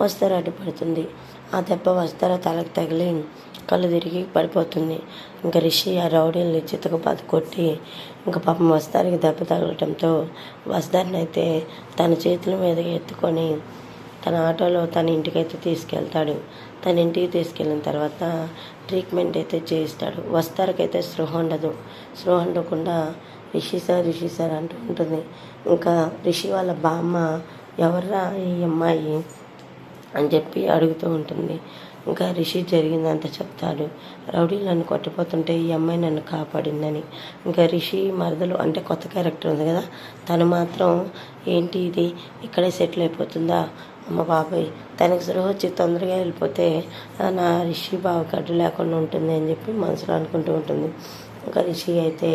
వస్తారు అడ్డుపడుతుంది ఆ దెబ్బ వస్తార తలకు తగిలి కళ్ళు తిరిగి పడిపోతుంది. ఇంకా రిషి ఆ రౌడీని చితక పాత కొట్టి ఇంకా పాపం వస్తారికి దెబ్బ తగలటంతో వస్తారిని అయితే తన చేతుల మీద ఎత్తుకొని తన ఆటోలో తన ఇంటికైతే తీసుకెళ్తాడు. తన ఇంటికి తీసుకెళ్ళిన తర్వాత ట్రీట్మెంట్ అయితే చేయిస్తాడు. వస్తారకైతే స్పృహ ఉండదు. స్పృహ ఉండకుండా రిషి సార్ రిషి సార్ అంటూ ఉంటుంది. ఇంకా రిషి వాళ్ళ బామ్మ ఎవర్రా ఈ అమ్మాయి? అని చెప్పి అడుగుతూ ఉంటుంది. ఇంకా రిషి జరిగిందంతా చెప్తాడు. రౌడీ నన్ను కొట్టిపోతుంటే ఈ అమ్మాయి నన్ను కాపాడిందని. ఇంకా రిషి మరదలు అంటే కొత్త క్యారెక్టర్ ఉంది కదా తను మాత్రం ఏంటి ఇది? ఇక్కడే సెటిల్ అయిపోతుందా? అమ్మ బాబాయ్ తనకి సృహ వచ్చి తొందరగా వెళ్ళిపోతే నా రిషి బావ గడ్డు లేకుండా ఉంటుంది అని చెప్పి మనసులో అనుకుంటూ ఉంటుంది. ఇంకా రిషి అయితే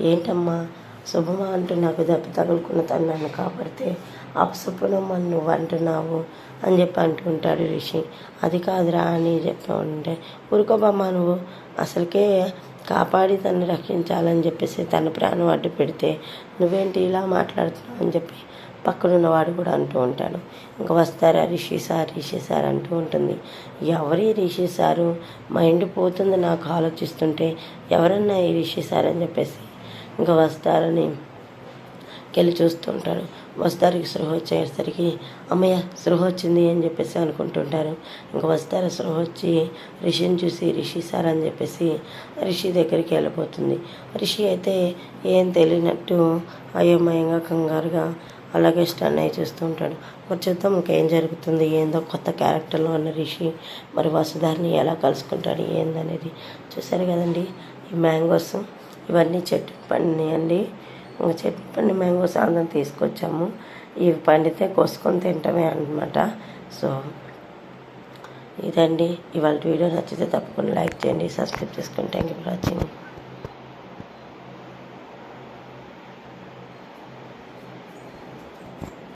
ఏంటమ్మా శుభమా అంటూ నాకు దెబ్బ తగులుకున్న తను నన్ను కాపాడితే అపశుభ్రమా నువ్వు అంటున్నావు అని చెప్పి అంటుంటాడు రిషి. అది కాదురా అని చెప్పి ఉంటే ఊరుకోబమ్మా నువ్వు. అసలుకే కాపాడి తను రక్షించాలని చెప్పేసి తన ప్రాణం అడ్డు పెడితే నువ్వేంటి ఇలా మాట్లాడుతున్నావు అని చెప్పి పక్కనున్నవాడు కూడా అంటూ ఉంటాడు. ఇంకా వస్తారా రిషి సార్ రిషి సార్ అంటూ ఉంటుంది. ఎవరి రిషి సారు? మైండ్ పోతుంది నాకు ఆలోచిస్తుంటే ఎవరన్నా ఈ రిషి సార్ అని చెప్పేసి ఇంకా వస్తారని వెళ్ళి చూస్తూ ఉంటాడు వస్తారికి సృహ వచ్చేసరికి అమ్మయ్య సృహ వచ్చింది అని చెప్పేసి అనుకుంటుంటారు. ఇంకా వస్తారు సృహ వచ్చి రిషిని చూసి రిషి సార్ అని చెప్పేసి రిషి దగ్గరికి వెళ్ళిపోతుంది. రిషి అయితే ఏం తెలియనట్టు అయోమయంగా కంగారుగా అలాగే స్టన్ అయి చూస్తూ ఉంటాడు. మరి చూద్దాం ఇంకేం జరుగుతుంది ఏందో కొత్త క్యారెక్టర్లో ఉన్న రిషి మరి వసుధారిని ఎలా కలుసుకుంటాడు ఏందనేది. చూసారు కదండి ఈ మ్యాంగోస్. ఇవన్నీ చెట్టు పండినాయండి ఇంకా చెట్టు పండి మ్యాంగోస్ అందరం తీసుకొచ్చాము. ఇవి పండితే కోసుకొని తింటమే అనమాట సో ఇదండి. ఇవాళ వీడియో నచ్చితే తప్పకుండా లైక్ చేయండి సబ్స్క్రైబ్ చేసుకోండి థ్యాంక్ యూ ఫర్ వాచింగ్